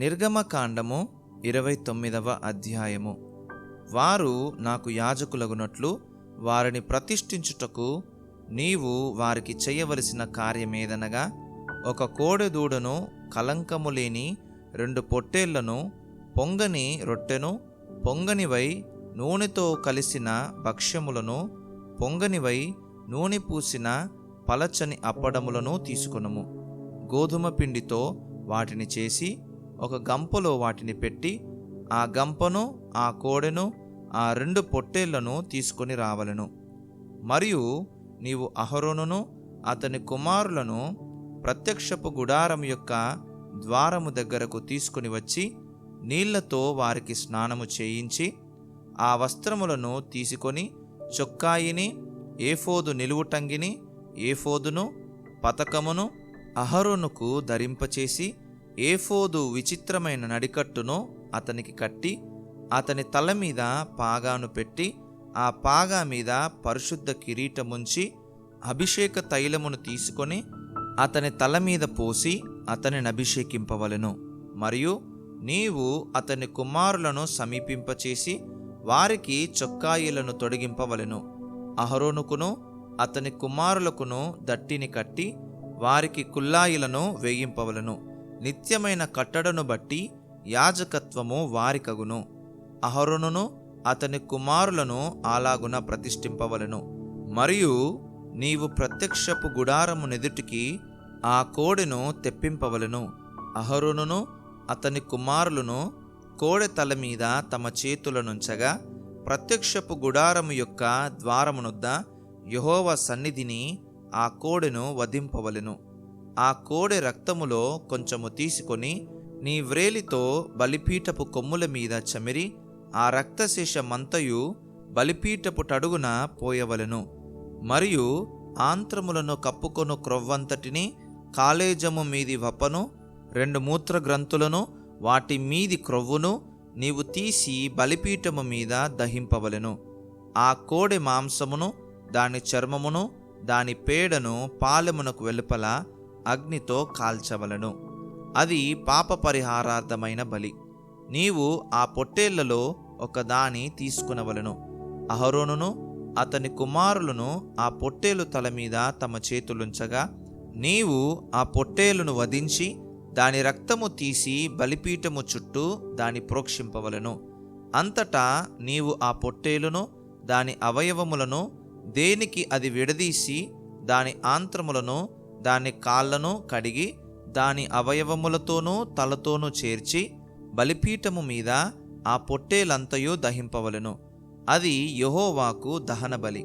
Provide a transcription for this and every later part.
నిర్గమకాండము ఇరవై తొమ్మిదవ అధ్యాయము. వారు నాకు యాజకులగునట్లు వారిని ప్రతిష్ఠించుటకు నీవు వారికి చేయవలసిన కార్యమేదనగా ఒక కోడెదూడను కలంకము లేని రెండు పొట్టేళ్ళను పొంగని రొట్టెను పొంగనివై నూనెతో కలిసిన భక్ష్యములను పొంగనివై నూనె పూసిన పలచని అప్పడములను తీసుకొనుము. గోధుమ పిండితో వాటిని చేసి ఒక గంపలో వాటిని పెట్టి ఆ గంపను ఆ కోడెను ఆ రెండు పొట్టేళ్ళను తీసుకొని రావలను. మరియు నీవు అహరోనును అతని కుమారులను ప్రత్యక్షపు గుడారం యొక్క ద్వారము దగ్గరకు తీసుకుని వచ్చి నీళ్ళతో వారికి స్నానము చేయించి ఆ వస్త్రములను తీసుకొని చొక్కాయిని ఏఫోదు నిలువుటంగిని ఏఫోదును పతకమును అహరోనుకు ధరింపచేసి ఏఫోదు విచిత్రమైన నడికట్టును అతనికి కట్టి అతని తల మీద పాగాను పెట్టి ఆ పాగా మీద పరిశుద్ధ కిరీటముంచి అభిషేక తైలమును తీసుకొని అతని తల మీద పోసి అతనిని అభిషేకింపవలను. మరియు నీవు అతని కుమారులను సమీపింపచేసి వారికి చొక్కాయిలను తొడిగింపవలను. అహరోనుకును అతని కుమారులకును దట్టిని కట్టి వారికి కుల్లాయిలను వేయింపవలను. నిత్యమైన కట్టడను బట్టి యాజకత్వము వారికగును. అహరుణును అతని కుమారులను అలాగున ప్రతిష్ఠింపవలను. మరియు నీవు ప్రత్యక్షపు గుడారము నెదుటికి ఆ కోడెను తెప్పింపవలను. అహరోనును అతని కుమారులను కోడె తల మీద తమ చేతులనుంచగా ప్రత్యక్షపు గుడారము యొక్క ద్వారమునొద్ద యహోవ సన్నిధిని ఆ కోడెను వధింపవలెను. ఆ కోడె రక్తములో కొంచెము తీసుకొని నీ వ్రేలితో బలిపీఠపు కొమ్ముల మీద చమిరి ఆ రక్తశేషమంతయు బలిపీఠపు టడుగున పోయవలెను. మరియు ఆంత్రములను కప్పుకొను క్రొవ్వంతటిని కాలేజము మీది వపను రెండు మూత్ర గ్రంథులను వాటి మీది క్రొవ్వును నీవు తీసి బలిపీఠము మీద దహింపవలెను. ఆ కోడె మాంసమును దాని చర్మమును దాని పేడను పాలెమునకు వెలుపల అగ్నితో కాల్చవలను. అది పాప పరిహారార్థమైన బలి. నీవు ఆ పొట్టేళ్ళలో ఒకదాని తీసుకునవలను. అహరోనును అతని కుమారులను ఆ పొట్టేలు తల మీద తమ చేతులుంచగా నీవు ఆ పొట్టేలును వధించి దాని రక్తము తీసి బలిపీఠము చుట్టూ దాని ప్రోక్షింపవలను. అంతటా నీవు ఆ పొట్టేలును దాని అవయవములను దేనికి అది విడదీసి దాని ఆంత్రములను దాని కాళ్ళను కడిగి దాని అవయవములతోనూ తలతోనూ చేర్చి బలిపీఠము మీద ఆ పొట్టేలంతయు దహింపవలెను. అది యహోవాకు దహన బలి.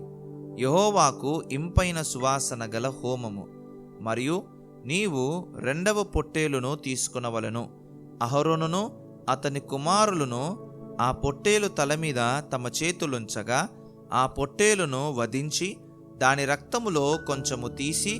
యహోవాకు ఇంపైన సువాసన గల హోమము. మరియు నీవు రెండవ పొట్టేలును తీసుకునవలను. అహరోనును అతని కుమారులను ఆ పొట్టేలు తల మీద తమ చేతులుంచగా ఆ పొట్టేలును వధించి దాని రక్తములో కొంచెము తీసి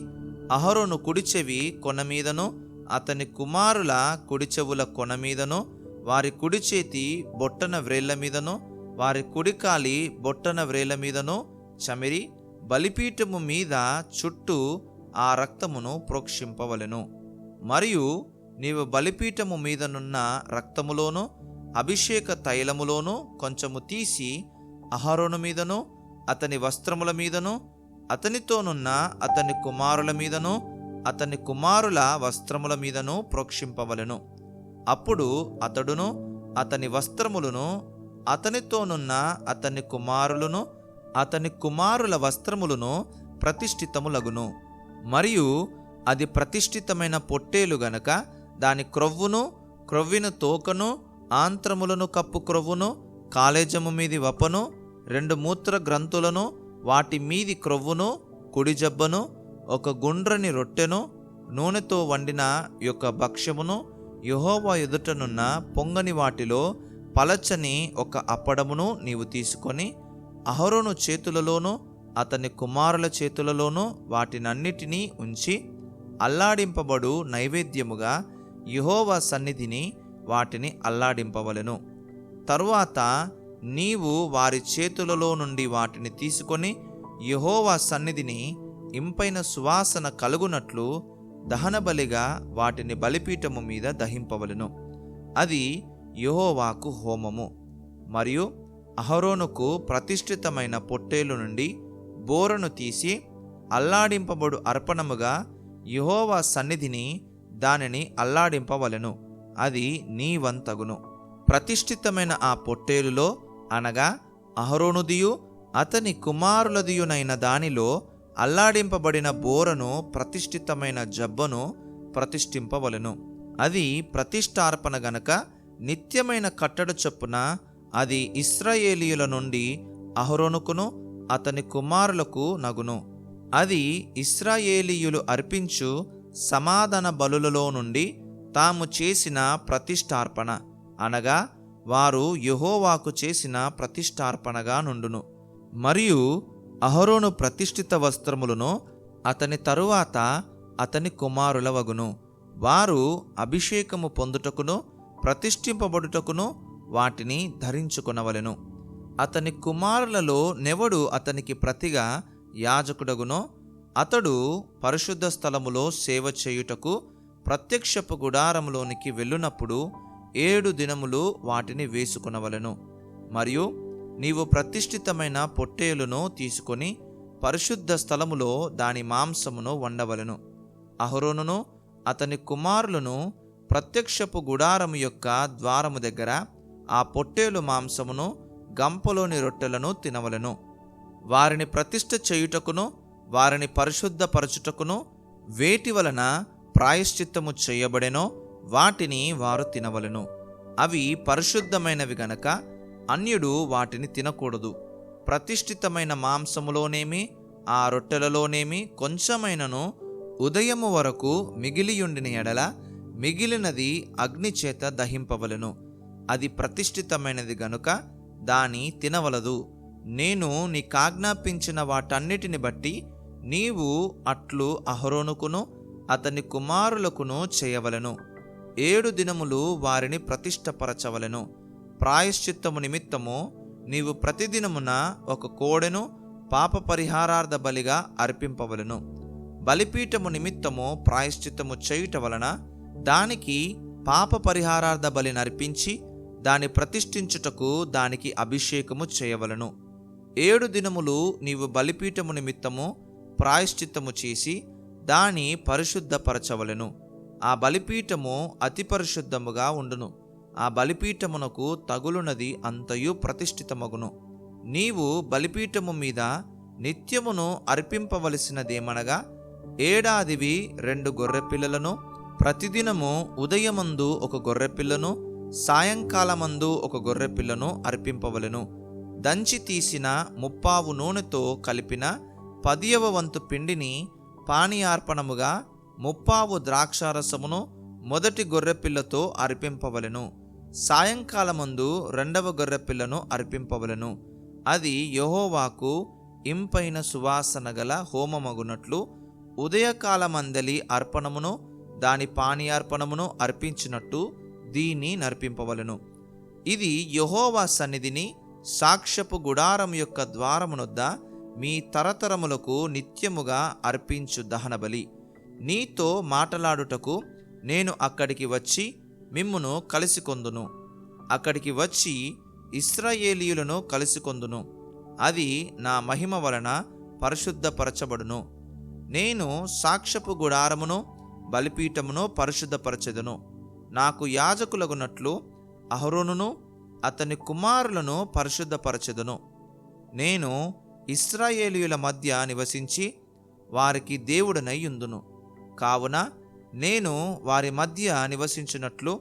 అహరోను కుడిచెవి కొన మీదను అతని కుమారుల కుడిచెవుల కొన మీదను వారి కుడి చేతి బొట్టన వ్రేళ్ళ మీదను వారి కుడికాలి బొట్టన వ్రేళ్ళ మీదను చమిరి బలిపీఠము మీద చుట్టూ ఆ రక్తమును ప్రోక్షింపవలెను. మరియు నీవు బలిపీఠము మీదనున్న రక్తములోను అభిషేక తైలములోను కొంచెము తీసి అహరోను మీదను అతని వస్త్రముల మీదను అతనితోనున్న అతని కుమారుల మీదను అతని కుమారుల వస్త్రముల మీదను ప్రోక్షింపవలెను. అప్పుడు అతడును అతని వస్త్రములను అతనితోనున్న అతని కుమారులను అతని కుమారుల వస్త్రములను ప్రతిష్ఠితములగును. మరియు అది ప్రతిష్ఠితమైన పొట్టేలు గనక దాని క్రొవ్వును క్రొవ్విన తోకను ఆంత్రములను కప్పు క్రొవ్వును కాలేజము మీది వపను రెండు మూత్ర గ్రంథులను వాటి మీది క్రొవ్వును కుడి జబ్బను ఒక గుండ్రని రొట్టెను నూనెతో వండిన యొక్క భక్ష్యమును యహోవా ఎదుటనున్న పొంగని వాటిలో పలచని ఒక అప్పడమును నీవు తీసుకొని అహరోను చేతులలోనూ అతని కుమారుల చేతులలోనూ వాటినన్నిటినీ ఉంచి అల్లాడింపబడు నైవేద్యముగా యహోవా సన్నిధిని వాటిని అల్లాడింపవలెను. తరువాత నీవు వారి చేతులలో నుండి వాటిని తీసుకొని యహోవా సన్నిధిని ఇంపైన సువాసన కలుగునట్లు దహనబలిగా వాటిని బలిపీఠము మీద దహింపవలెను. అది యహోవాకు హోమము. మరియు అహరోనుకు ప్రతిష్ఠితమైన పొట్టేలు నుండి బోరను తీసి అల్లాడింపబడు అర్పణముగా యహోవా సన్నిధిని దానిని అల్లాడింపవలెను. అది నీ వంతగును. ప్రతిష్ఠితమైన ఆ పొట్టేలులో అనగా అహరోనుదియు అతని కుమారులదియునైన దానిలో అల్లాడింపబడిన బోరను ప్రతిష్ఠితమైన జబ్బను ప్రతిష్ఠింపవలెను. అది ప్రతిష్టార్పణ గనక నిత్యమైన కట్టడ చొప్పున అది ఇస్రాయేలీయుల నుండి అహరోనుకును అతని కుమారులకు నగును. అది ఇస్రాయేలీయులు అర్పించు సమాధాన బలులలో నుండి తాము చేసిన ప్రతిష్టార్పణ అనగా వారు యెహోవాకు చేసిన ప్రతిష్టార్పణగా నుండును. మరియు అహరోను ప్రతిష్ఠిత వస్త్రములను అతని తరువాత అతని కుమారుల వగును వారు అభిషేకము పొందుటకును ప్రతిష్ఠింపబడుటకును వాటిని ధరించుకొనవలెను. అతని కుమారులలో నెవడు అతనికి ప్రతిగా యాజకుడగునో అతడు పరిశుద్ధ స్థలములో సేవ చేయుటకు ప్రత్యక్షపు గుడారములోనికి వెళ్ళునప్పుడు ఏడు దినములు వాటిని వేసుకొనవలెను. మరియు నీవు ప్రతిష్ఠితమైన పొట్టేలును తీసుకొని పరిశుద్ధ స్థలములో దాని మాంసమును వండవలెను. అహరోనును అతని కుమారులను ప్రత్యక్షపు గుడారము యొక్క ద్వారము దగ్గర ఆ పొట్టేలు మాంసమును గంపలోని రొట్టెలను తినవలెను. వారిని ప్రతిష్ఠ చేయుటకును వారిని పరిశుద్ధపరచుటకును వేటి వలన ప్రాయశ్చిత్తము చేయబడెనో వాటిని వారు తినవలెను. అవి పరిశుద్ధమైనవి గనక అన్యుడు వాటిని తినకూడదు. ప్రతిష్ఠితమైన మాంసములోనేమి ఆ రొట్టెలలోనేమి కొంచెమైనను ఉదయము వరకు మిగిలియుండిన ఎడల మిగిలినది అగ్నిచేత దహింపవలను. దహింపవలెను అది ప్రతిష్ఠితమైనది గనుక దాని తినవలదు. నేను నీకాజ్ఞాపించిన వాటన్నిటిని బట్టి నీవు అట్లు అహరోనుకును అతని కుమారులకును చేయవలెను. ఏడు దినములు వారిని ప్రతిష్టపరచవలెను. ప్రాయశ్చిత్తము నిమిత్తము నీవు ప్రతిదినమున ఒక కోడెను పాప పరిహారార్థ బలిగా అర్పింపవలెను. బలిపీఠము నిమిత్తము ప్రాయశ్చిత్తము చేయుట వలన దానికి పాప పరిహారార్థ బలి నర్పించి దాని ప్రతిష్ఠించుటకు దానికి అభిషేకము చేయవలను. ఏడు దినములు నీవు బలిపీఠము నిమిత్తము ప్రాయశ్చిత్తము చేసి దాని పరిశుద్ధపరచవలెను. ఆ బలిపీఠము అతి పరిశుద్ధముగా ఉండును. ఆ బలిపీఠమునకు తగులునది అంతయు ప్రతిష్ఠితమగును. నీవు బలిపీఠము మీద నిత్యమును అర్పింపవలసినదేమనగా ఏడాదివి రెండు గొర్రెపిల్లలను ప్రతిదినము ఉదయమందు ఒక గొర్రెపిల్లను సాయంకాలమందు ఒక గొర్రెపిల్లను అర్పింపవలెను. దంచి తీసిన ముప్పావు నూనెతో కలిపిన పదియవ వంతు పిండిని పానీయార్పణముగా ముప్పావు ద్రాక్షారసమును మొదటి గొర్రెపిల్లతో అర్పింపవలెను. సాయంకాలమందు రెండవ గొర్రెపిల్లను అర్పింపవలెను. అది యహోవాకు ఇంపైన సువాసన గల హోమమగునట్లు ఉదయకాలమందలి అర్పణమును దాని పానీయార్పణమును అర్పించినట్టు దీన్ని నర్పింపవలెను. ఇది యహోవా సన్నిధిని సాక్ష్యపు గుడారం యొక్క ద్వారమునొద్ద మీ తరతరములకు నిత్యముగా అర్పించు దహనబలి. నీతో మాటలాడుటకు నేను అక్కడికి వచ్చి మిమ్మును కలిసికొందును. అక్కడికి వచ్చి ఇస్రాయేలీయులను కలిసికొందును. అది నా మహిమ వలన పరిశుద్ధపరచబడును. నేను సాక్షపు గుడారమును బలిపీఠమును పరిశుద్ధపరచెదను. నాకు యాజకులగునట్లు అహరోనును అతని కుమారులను పరిశుద్ధపరచెదను. నేను ఇస్రాయేలీయుల మధ్య నివసించి వారికి దేవుడనై ఉందును కావున నేను వారి మధ్య నివసించినట్లు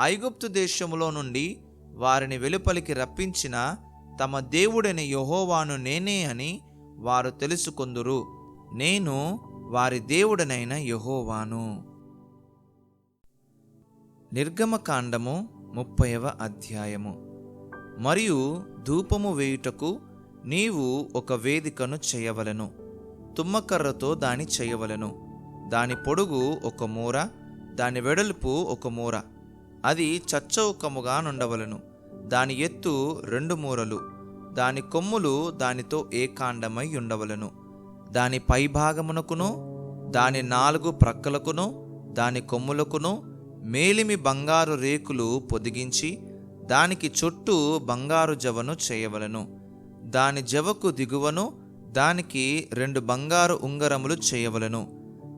ఐగుప్తు దేశములో నుండి వారిని వెలుపలికి రప్పించిన తమ దేవుడని యహోవాను నేనే అని వారు తెలుసుకుందురు. నేను వారి దేవుడనైన యహోవాను. నిర్గమకాండము ముప్పైవ అధ్యాయము. మరియు ధూపము వేయుటకు నీవు ఒక వేదికను చేయవలను. తుమ్మకర్రతో దాని చేయవలను. దాని పొడుగు ఒక మూర దాని వెడల్పు ఒక మూర. అది చచ్చౌకముగా నుండవలను. దాని ఎత్తు రెండు మూరలు. దాని కొమ్ములు దానితో ఏకాండమై ఉండవలను. దాని పైభాగమునకును దాని నాలుగు ప్రక్కలకును దాని కొమ్ములకును మేలిమి బంగారు రేకులు పొదిగించి దానికి చుట్టూ బంగారు జవను చేయవలెను. దాని జవకు దిగువను దానికి రెండు బంగారు ఉంగరములు చేయవలను.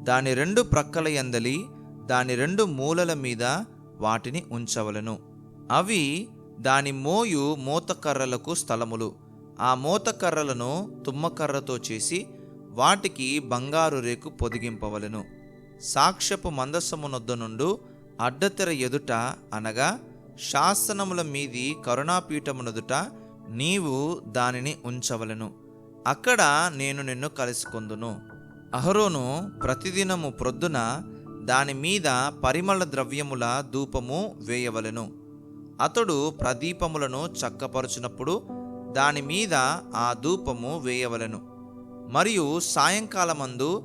దాని రెండు ప్రక్కల ఎందలి దాని రెండు మూలల మీద వాటిని ఉంచవలెను. అవి దాని మోయు మూతకర్రలకు స్థలములు. ఆ మూతకర్రలను తుమ్మకర్రతో చేసి వాటికి బంగారు రేకు పొదిగింపవలెను. సాక్ష్యపు మందసమునొద్ద నుండు అడ్డతెర ఎదుట అనగా శాసనముల మీది కరుణాపీఠమునదుట నీవు దానిని ఉంచవలెను. అక్కడ నేను నిన్ను కలుసుకొందును. అహరోను ప్రతిదినము ప్రొద్దున దాని మీద పరిమళ ద్రవ్యముల ధూపము వేయవలెను. అతడు ప్రదీపములను చక్కపరుచినప్పుడు దాని మీద ఆ ధూపము వేయవలెను. మరియు సాయంకాలమందు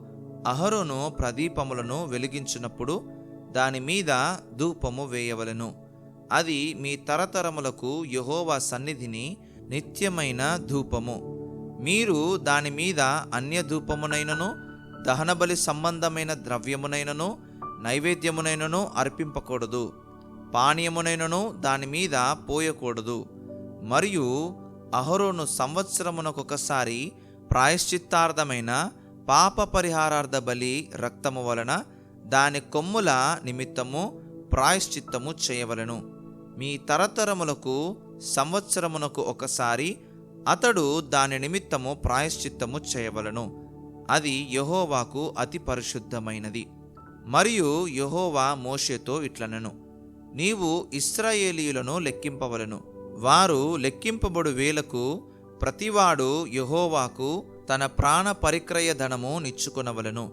అహరోను ప్రదీపములను వెలిగించినప్పుడు దాని మీద ధూపము వేయవలెను. అది మీ తరతరములకు యహోవా సన్నిధిని నిత్యమైన ధూపము. మీరు దాని మీద అన్య ధూపమునైనను దహనబలి సంబంధమైన ద్రవ్యమునైనను నైవేద్యమునైనను అర్పింపకూడదు. పానీయమునైనను దాని మీద పోయకూడదు. మరియు అహరోను సంవత్సరమునకొకసారి ప్రాయశ్చిత్తార్థమైన పాప పరిహారార్థ బలి రక్తము వలన దాని కొమ్ముల నిమిత్తము ప్రాయశ్చిత్తము చేయవలెను. మీ తరతరములకు సంవత్సరమునకు ఒకసారి అతడు దాని నిమిత్తము ప్రాయశ్చిత్తము చేయవలెను. అది యహోవాకు అతి పరిశుద్ధమైనది. మరియు యహోవా మోషేతో ఇట్లనెను నీవు ఇస్రాయేలీయులను లెక్కింపవలను. వారు లెక్కింపబడు వేలకు ప్రతివాడు యహోవాకు తన ప్రాణ పరిక్రయ ధనము నిచ్చుకొనవలను.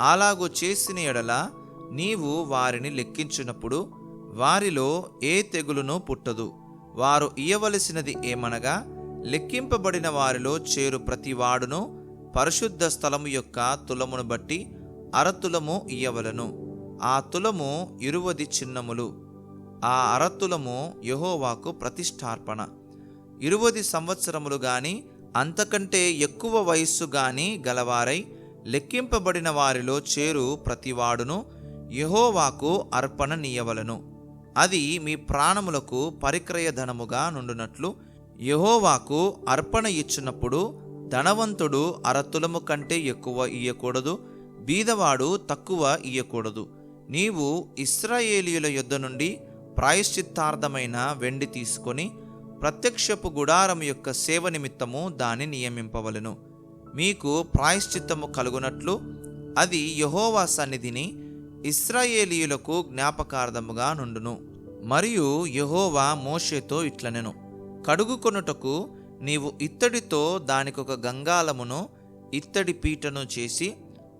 అలాగు చేసిన ఎడల నీవు వారిని లెక్కించినప్పుడు వారిలో ఏ తెగులును పుట్టదు. వారు ఇయ్యవలసినది ఏమనగా లెక్కింపబడిన వారిలో చేరు ప్రతివాడును పరిశుద్ధ స్థలము యొక్క తులమును బట్టి అరతులము ఇయ్యవలను. ఆ తులము ఇరువది చిన్నములు. ఆ అరతులము యహోవాకు ప్రతిష్టార్పణ. ఇరువది సంవత్సరములు గాని అంతకంటే ఎక్కువ వయస్సు గాని గలవారై లెక్కింపబడిన వారిలో చేరు ప్రతివాడును యహోవాకు అర్పణ నీయవలను. అది మీ ప్రాణములకు పరిక్రయ ధనముగా నుండునట్లు యహోవాకు అర్పణ ఇచ్చినప్పుడు ధనవంతుడు అరతులము కంటే ఎక్కువ ఇయ్యకూడదు బీదవాడు తక్కువ ఇయ్యకూడదు. నీవు ఇస్రాయేలీయుల యొద్ద నుండి ప్రాయశ్చిత్తార్థమైన వెండి తీసుకొని ప్రత్యక్షపు గుడారం యొక్క సేవ నిమిత్తము దాన్ని నియమింపవలెను. మీకు ప్రాయశ్చిత్తము కలుగునట్లు అది యహోవా సన్నిధిని ఇస్రాయేలీయులకు జ్ఞాపకార్థముగా నుండును. మరియు యహోవా మోషేతో ఇట్లనెను. కడుగుకొనుటకు నీవు ఇత్తడితో దానికొక గంగాలమును ఇత్తడి పీటను చేసి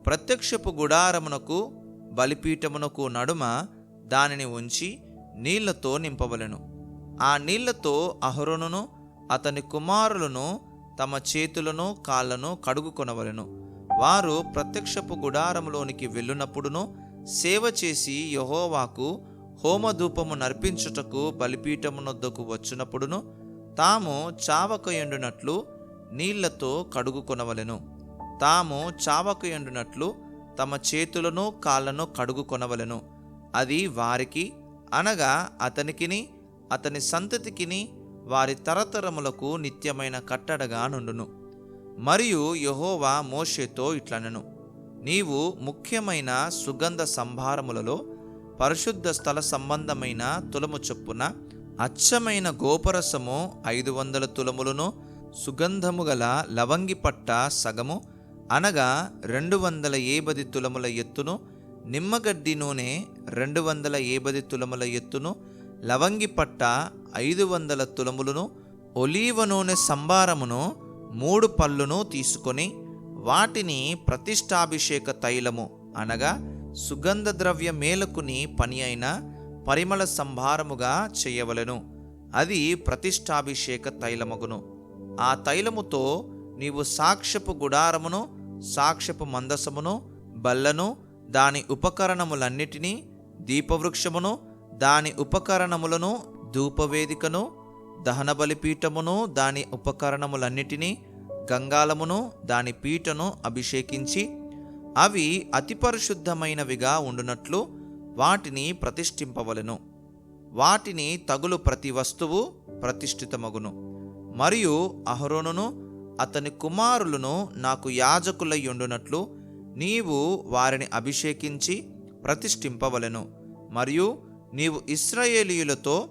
ప్రత్యక్షపు గుడారమునకు బలిపీఠమునకు నడుమ దానిని ఉంచి నీళ్ళతో నింపవలెను. ఆ నీళ్ళతో అహరోనును అతని కుమారులను తమ చేతులను కాళ్ళను కడుగుకొనవలను. వారు ప్రత్యక్షపు గుడారములోనికి వెళ్ళునప్పుడును సేవ చేసి యహోవాకు హోమధూపము నర్పించుటకు బలిపీఠమునొద్దకు వచ్చినప్పుడును తాము చావకయుండునట్లు నీళ్ళతో కడుగుకొనవలెను. తాము చావకయుండునట్లు తమ చేతులను కాళ్ళను కడుగుకొనవలెను. అది వారికి అనగా అతనికిని అతని సంతతికిని వారి తరతరములకు నిత్యమైన కట్టడగా నుండును. మరియు యహోవా మోషేతో ఇట్లనెను. నీవు ముఖ్యమైన సుగంధ సంభారములలో పరిశుద్ధ స్థల సంబంధమైన తులము చొప్పున అచ్చమైన గోపరసము ఐదు వందల తులములను సుగంధము గల లవంగి పట్ట సగము అనగా రెండు వందల ఏబది తులముల ఎత్తును నిమ్మగడ్డి నూనె రెండు వందల ఏబది తులముల ఎత్తును లవంగి పట్ట ఐదు వందల తులములను ఒలీవ నూనె సంభారమును మూడు పళ్ళును తీసుకొని వాటిని ప్రతిష్టాభిషేక తైలము అనగా సుగంధ ద్రవ్య మేలకుని పని అయిన పరిమళ సంభారముగా చేయవలెను. అది ప్రతిష్టాభిషేక తైలమగును. ఆ తైలముతో నీవు సాక్ష్యపు గుడారమును సాక్ష్యపు మందసమును బల్లను దాని ఉపకరణములన్నిటినీ దీపవృక్షమును దాని ఉపకరణములను ధూపవేదికను దహన బలిపీఠమును దాని ఉపకరణములన్నిటినీ గంగాలమును దాని పీటను అభిషేకించి అవి అతి పరిశుద్ధమైనవిగా ఉండునట్లు వాటిని ప్రతిష్ఠింపవలెను. వాటిని తగులు ప్రతి వస్తువు ప్రతిష్ఠితమగును. మరియు అహరోనును అతని కుమారులను నాకు యాజకులై ఉండునట్లు నీవు వారిని అభిషేకించి ప్రతిష్ఠింపవలెను. మరియు నీవు ఇస్రాయేలీయులతో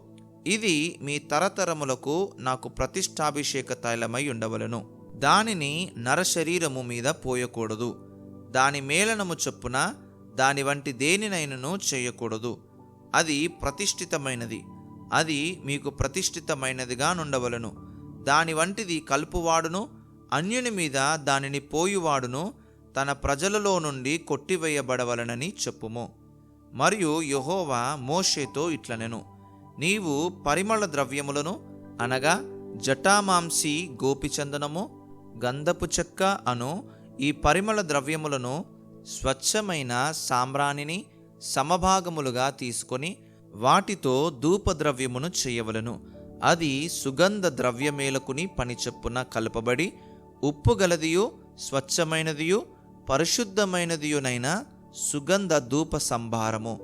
ఇది మీ తరతరములకు నాకు ప్రతిష్టాభిషేక తైలమై ఉండవలెను. దానిని నరశరీరము మీద పోయకూడదు. దాని మేళనము చొప్పున దాని వంటి దేనినైనను చేయకూడదు. అది ప్రతిష్ఠితమైనది. అది మీకు ప్రతిష్ఠితమైనదిగా నుండవలను. దాని వంటిది కలుపువాడును అన్యుని మీద దానిని పోయువాడును తన ప్రజలలో నుండి కొట్టివేయబడవలనని చెప్పుము. మరియు యెహోవా మోషేతో ఇట్లనెను. నీవు పరిమళ ద్రవ్యములను అనగా జటామాంసి గోపిచందనము గంధపు చెక్క అను ఈ పరిమళ ద్రవ్యములను స్వచ్ఛమైన సాంబ్రాణిని సమభాగములుగా తీసుకొని వాటితో ధూపద్రవ్యమును చేయవలను. అది సుగంధ ద్రవ్యమేలకుని పని చొప్పున కలపబడి ఉప్పు గలదియు స్వచ్ఛమైనదియు పరిశుద్ధమైనదియునైన సుగంధ ధూప సంభారము.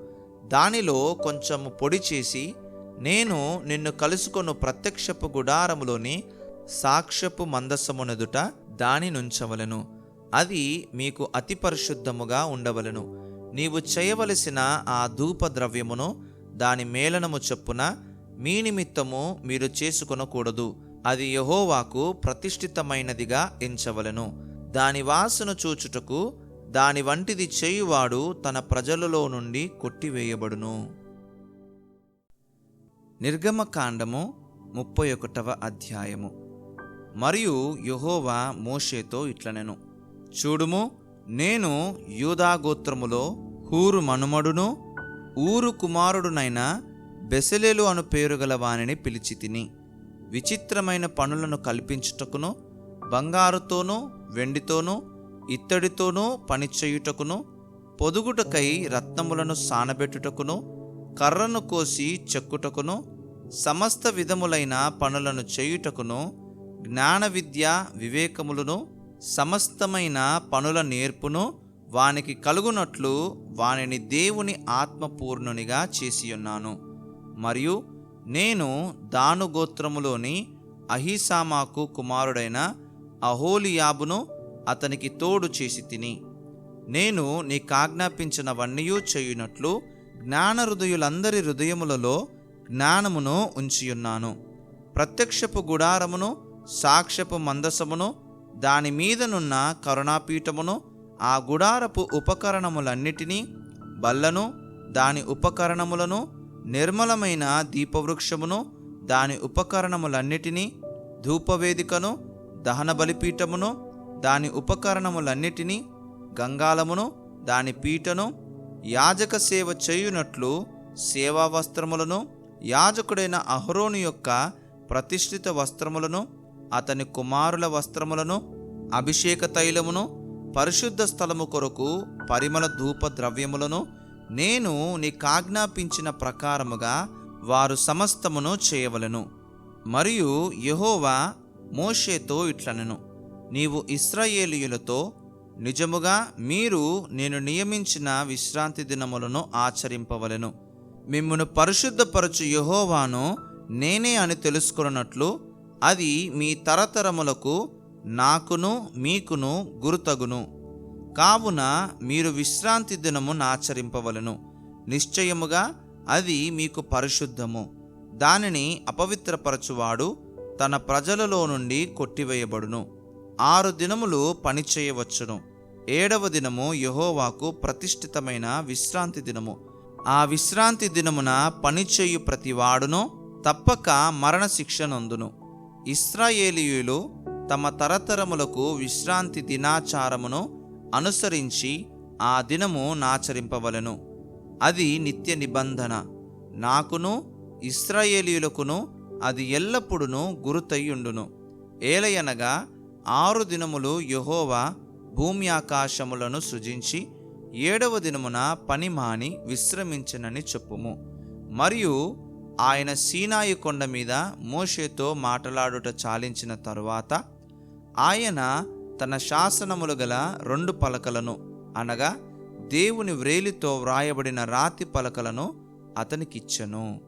దానిలో కొంచెము పొడి చేసి నేను నిన్ను కలుసుకొను ప్రత్యక్షపు గుడారములోని సాక్ష్యపు మందసమునదుట దాని నుంచవలను. అది మీకు అతి పరిశుద్ధముగా ఉండవలను. నీవు చేయవలసిన ఆ ధూప ద్రవ్యమును దాని మేళనము చొప్పున మీ నిమిత్తము మీరు చేసుకొనకూడదు. అది యహోవాకు ప్రతిష్ఠితమైనదిగా ఎంచవలెను. దాని వాసన చూచుటకు దాని వంటిది చేయువాడు తన ప్రజలలో నుండి కొట్టివేయబడును. నిర్గమకాండము ముప్పై ఒకటవ అధ్యాయము. మరియు యెహోవా మోషేతో ఇట్లనెను. చూడుము నేను యూదాగోత్రములో హూరు మనుమడును ఊరు కుమారుడునైన బెసలేలు అను పేరు గల వానిని పిలిచి తిని విచిత్రమైన పనులను కల్పించుటకును బంగారుతోనూ వెండితోనూ ఇత్తడితోనూ పనిచేయుటకును పొదుగుటకై రత్నములను సానబెట్టుటకును కర్రను కోసి చెక్కుటకును సమస్త విధములైన పనులను చేయుటకును జ్ఞాన విద్య వివేకములను సమస్తమైన పనుల నేర్పును వానికి కలుగునట్లు వానిని దేవుని ఆత్మపూర్ణునిగా చేసియున్నాను. మరియు నేను దాను గోత్రములోని అహీసామాకు కుమారుడైన అహోలియాబును అతనికి తోడు చేసి తిని. నేను నీకాజ్ఞాపించినవన్నీయూ చేయునట్లు జ్ఞాన హృదయులందరి హృదయములలో జ్ఞానమును ఉంచియున్నాను. ప్రత్యక్షపు గుడారమును సాక్ష్యపు మందసమును దాని మీదనున్న కరుణాపీఠమును ఆ గుడారపు ఉపకరణములన్నిటినీ బల్లను దాని ఉపకరణములను నిర్మలమైన దీపవృక్షమును దాని ఉపకరణములన్నిటినీ ధూపవేదికను దహన బలిపీఠమును దాని ఉపకరణములన్నిటినీ గంగాలమును దాని పీటను యాజక సేవ చేయునట్లు సేవా వస్త్రములను యాజకుడైన అహరోను యొక్క ప్రతిష్ఠిత వస్త్రములను అతని కుమారుల వస్త్రములను అభిషేక తైలమును పరిశుద్ధ స్థలము కొరకు పరిమళ ధూప ద్రవ్యములను నేను నీకాజ్ఞాపించిన ప్రకారముగా వారు సమస్తమును చేయవలెను. మరియు యహోవా మోషేతో ఇట్లనెను. నీవు ఇస్రాయేలీయులతో నిజముగా మీరు నేను నియమించిన విశ్రాంతి దినములను ఆచరింపవలెను. మిమ్మును పరిశుద్ధపరచు యహోవాను నేనే అని తెలుసుకున్నట్లు అది మీ తరతరములకు నాకును మీకును గురుతగును. కావున మీరు విశ్రాంతి దినము ఆచరింపవలను. నిశ్చయముగా అది మీకు పరిశుద్ధము. దానిని అపవిత్రపరచువాడు తన ప్రజలలో నుండి కొట్టివేయబడును. ఆరు దినములు పనిచేయవచ్చును ఏడవ దినము యెహోవాకు ప్రతిష్ఠితమైన విశ్రాంతి దినము. ఆ విశ్రాంతి దినమున పనిచేయు ప్రతివాడును తప్పక మరణశిక్ష నందును. ఇస్రాయేలీయులు తమ తరతరములకు విశ్రాంతి దినాచారమును అనుసరించి ఆ దినము నాచరింపవలెను. అది నిత్య నిబంధన. నాకును ఇస్రాయేలీయులకును అది ఎల్లప్పుడును గురుతయ్యుండును. ఏలయనగా ఆరు దినములు యెహోవా భూమి ఆకాశములను సృజించి ఏడవ దినమున పని మాని విశ్రమించనని చెప్పుము. మరియు ఆయన సీనాయి కొండ మీద మోషేతో మాటలాడుట చాలించిన తరువాత ఆయన తన శాసనములు గల రెండు పలకలను అనగా దేవుని వ్రేలితో వ్రాయబడిన రాతి పలకలను అతనికిచ్చెను.